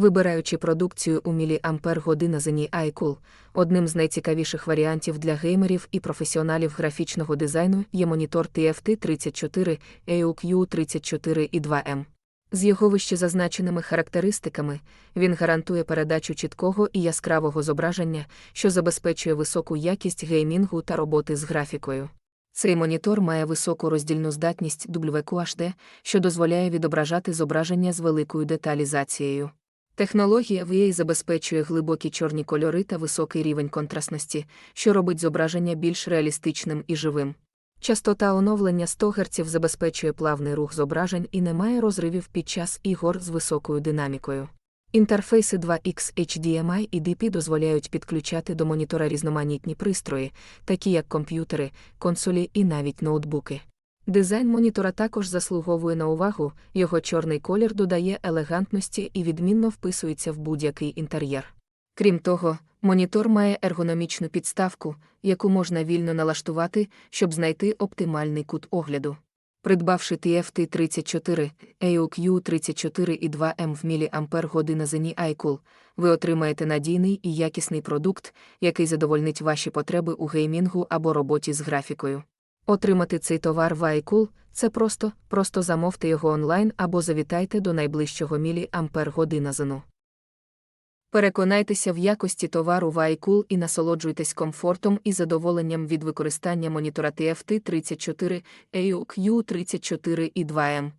Вибираючи продукцію у міліампер година зені iCool, одним з найцікавіших варіантів для геймерів і професіоналів графічного дизайну є монітор TFT 34 AUQ 34 і 2M. З його вище зазначеними характеристиками, він гарантує передачу чіткого і яскравого зображення, що забезпечує високу якість геймінгу та роботи з графікою. Цей монітор має високу роздільну здатність WQHD, що дозволяє відображати зображення з великою деталізацією. Технологія VA забезпечує глибокі чорні кольори та високий рівень контрастності, що робить зображення більш реалістичним і живим. Частота оновлення 100 Гц забезпечує плавний рух зображень і не має розривів під час ігор з високою динамікою. Інтерфейси 2X HDMI і DP дозволяють підключати до монітора різноманітні пристрої, такі як комп'ютери, консолі і навіть ноутбуки. Дизайн монітора також заслуговує на увагу, його чорний колір додає елегантності і відмінно вписується в будь-який інтер'єр. Крім того, монітор має ергономічну підставку, яку можна вільно налаштувати, щоб знайти оптимальний кут огляду. Придбавши TFT 34, AUQ 34 і 2M в година зені iCool, ви отримаєте надійний і якісний продукт, який задовольнить ваші потреби у геймінгу або роботі з графікою. Отримати цей товар в iCool – це просто, просто замовте його онлайн або завітайте до найближчого міліампер година зену. Переконайтеся в якості товару в iCool і насолоджуйтесь комфортом і задоволенням від використання монітора TFT 34, AUQ 34 і 2M.